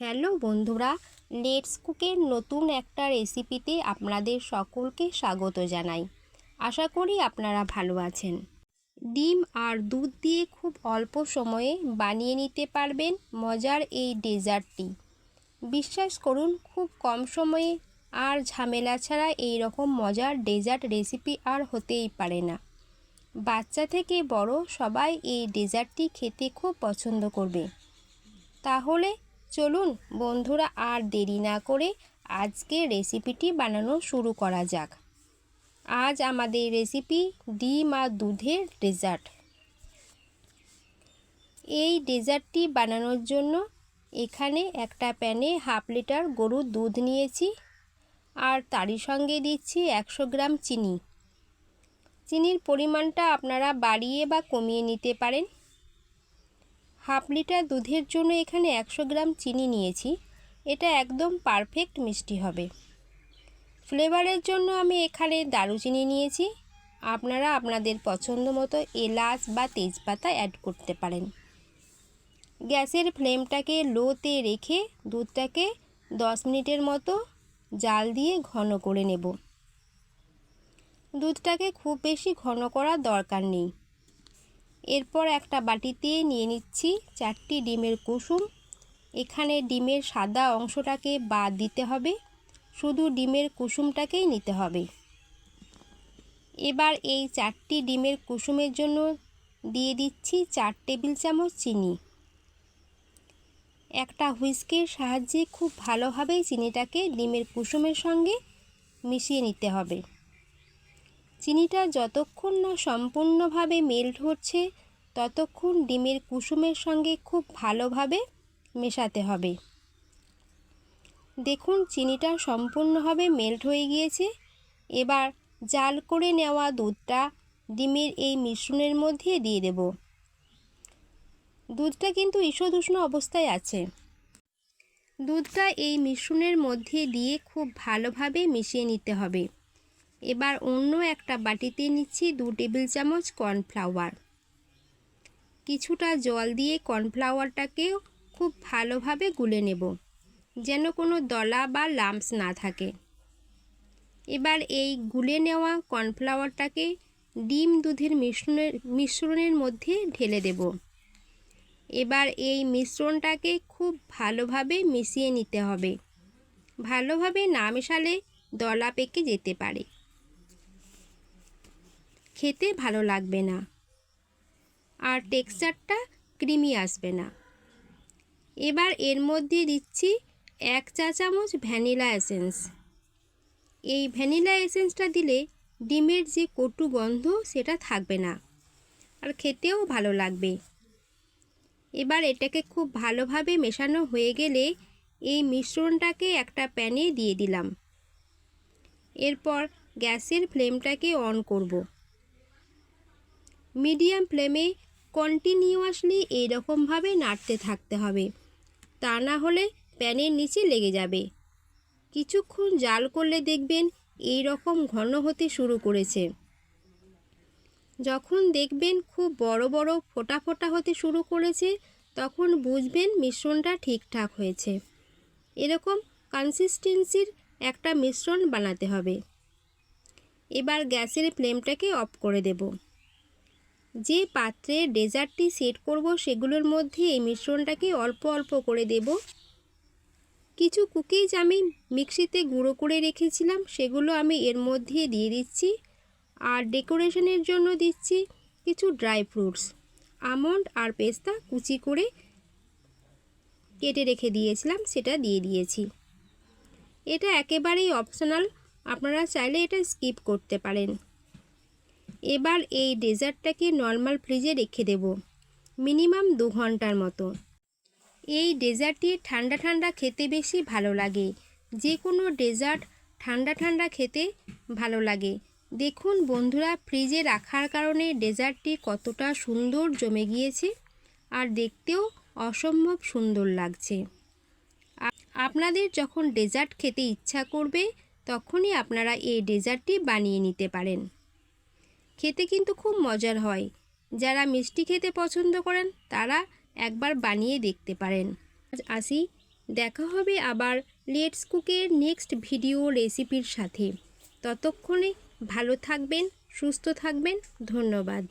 Hello বন্ধুরা let's কুকের নতুন একটা রেসিপিতে আপনাদের সকলকে স্বাগত জানাই। আশা করি আপনারা ভালো আছেন। ডিম আর দুধ দিয়ে খুব অল্প সময়ে বানিয়ে নিতে পারবেন মজার এই ডেজার্টটি। বিশ্বাস করুন, খুব কম সময়ে আর ঝামেলা ছাড়া এই রকম মজার ডেজার্ট রেসিপি আর হতেই পারে না। বাচ্চা থেকে বড় সবাই এই ডেজার্টটি খেতে খুব পছন্দ করবে। তাহলে চলুন বন্ধুরা আর দেরি না করে আজকে রেসিপিটি বানানো শুরু করা যাক। আজ আমাদের রেসিপি ডিম আর দুধের ডেজার্ট। এই ডেজার্টটি বানানোর জন্য এখানে একটা প্যানে হাফ লিটার গরুর দুধ নিয়েছি আর তারই সঙ্গে দিচ্ছি একশো গ্রাম চিনি। চিনির পরিমাণটা আপনারা বাড়িয়ে বা কমিয়ে নিতে পারেন। হাফ লিটার দুধের জন্য এখানে একশো গ্রাম চিনি নিয়েছি। এটা একদম পারফেক্ট মিষ্টি হবে। ফ্লেভারের জন্য আমি এখানে দারুচিনি নিয়েছি। আপনারা আপনাদের পছন্দ মতো এলাচ বা তেজপাতা অ্যাড করতে পারেন। গ্যাসের ফ্লেমটাকে লোতে রেখে দুধটাকে দশ মিনিটের মতো জাল দিয়ে ঘন করে নেব। দুধটাকে খুব বেশি ঘন করার দরকার নেই। এরপর একটা বাটিতে নিয়ে নিচ্ছি চারটি ডিমের কুসুম। এখানে ডিমের সাদা অংশটাকে বাদ দিতে হবে, শুধু ডিমের কুসুমটাকেই নিতে হবে। এবার এই চারটি ডিমের কুসুমের জন্য দিয়ে দিচ্ছি চার টেবিল চামচ চিনি। একটা হুইস্কের সাহায্যে খুব ভালোভাবে চিনিটাকে ডিমের কুসুমের সঙ্গে মিশিয়ে নিতে হবে। চিনিটা যতক্ষণ না সম্পূর্ণভাবে মেল্ট হচ্ছে, ততক্ষণ ডিমের কুসুমের সঙ্গে খুব ভালোভাবে মেশাতে হবে। দেখুন, চিনিটা সম্পূর্ণভাবে মেল্ট হয়ে গিয়েছে। এবার জাল করে নেওয়া দুধটা ডিমের এই মিশ্রণের মধ্যে দিয়ে দেব। দুধটা কিন্তু ঈষদুষ্ণ অবস্থায় আছে। দুধটা এই মিশ্রণের মধ্যে দিয়ে খুব ভালোভাবে মিশিয়ে নিতে হবে। এবার অন্য একটা বাটিতে নিচ্ছি দু টেবিল চামচ কর্নফ্লাওয়ার। কিছুটা জল দিয়ে কর্নফ্লাওয়ারটাকেও খুব ভালোভাবে গুলে নেব, যেন কোনো দলা বা লাম্পস না থাকে। এবার এই গুলে নেওয়া কর্নফ্লাওয়ারটাকে ডিম দুধের মিশ্রণের মিশ্রণের মধ্যে ঢেলে দেব। এবার এই মিশ্রণটাকে খুব ভালোভাবে মিশিয়ে নিতে হবে। ভালোভাবে না মেশালে দলা পেকে যেতে পারে। খেতে ভালো লাগবে না। আর টেক্সচারটা ক্রিমি আসবে না। এবার এর মধ্যে দিচ্ছি এক চা চামচ ভ্যানিলা এসেন্স। এই ভ্যানিলা এসেন্সটা দিলে ডিমের যে কটু গন্ধ সেটা থাকবে না আর খেতেও ভালো লাগবে। এবার এটাকে খুব ভালোভাবে মেশানো হয়ে গেলে এই মিশ্রণটাকে একটা প্যানে দিয়ে দিলাম। এরপর গ্যাসের ফ্লেমটাকে অন করব। মিডিয়াম ফ্লেমে কন্টিনিউয়াসলি এইরকমভাবে নাড়তে থাকতে হবে। তা না হলে প্যানের নিচে লেগে যাবে। কিছুক্ষণ জাল করলে দেখবেন এই রকম ঘন হতে শুরু করেছে। যখন দেখবেন খুব বড় বড় ফোটা ফোটা হতে শুরু করেছে, তখন বুঝবেন মিশ্রণটা ঠিকঠাক হয়েছে। এরকম কনসিস্টেন্সির একটা মিশ্রণ বানাতে হবে। এবার গ্যাসের ফ্লেমটাকে অফ করে দেব। যে পাত্রে ডেজার্টটি সেট করব সেগুলোর মধ্যে এই মিশ্রণটাকে অল্প অল্প করে দেব। কিছু কুকিজ আমি মিক্সিতে গুঁড়ো করে রেখেছিলাম, সেগুলো আমি এর মধ্যে দিয়ে দিচ্ছি আর ডেকোরেশনের জন্য দিচ্ছি কিছু ড্রাই ফ্রুটস, আমন্ড আর পেস্তা কুচি করে কেটে রেখে দিয়েছিলাম, সেটা দিয়ে দিয়েছি। এটা একেবারেই অপশনাল, আপনারা চাইলে এটা স্কিপ করতে পারেন। এবার এই ডেজার্টটাকে নর্মাল ফ্রিজে রেখে দেব, মিনিমাম দু ঘণ্টার মতো। এই ডেজার্টটি ঠান্ডা ঠান্ডা খেতে বেশি ভালো লাগে, যে কোনো ডেজার্ট ঠান্ডা ঠান্ডা খেতে ভালো লাগে। দেখুন বন্ধুরা, ফ্রিজে রাখার কারণে ডেজার্টটি কতটা সুন্দর জমে গিয়েছে আর দেখতেও অসম্ভব সুন্দর লাগছে। আপনাদের যখন ডেজার্ট খেতে ইচ্ছা করবে, তখনই আপনারা এই ডেজার্টটি বানিয়ে নিতে পারেন। খেতে কিন্তু খুব মজার হয়। যারা মিষ্টি খেতে পছন্দ করেন, তারা একবার বানিয়ে দেখতে পারেন। আসি, দেখা হবে আবার লেটস কুকের নেক্সট ভিডিও রেসিপির সাথে। ততক্ষণে ভালো থাকবেন, সুস্থ থাকবেন, ধন্যবাদ।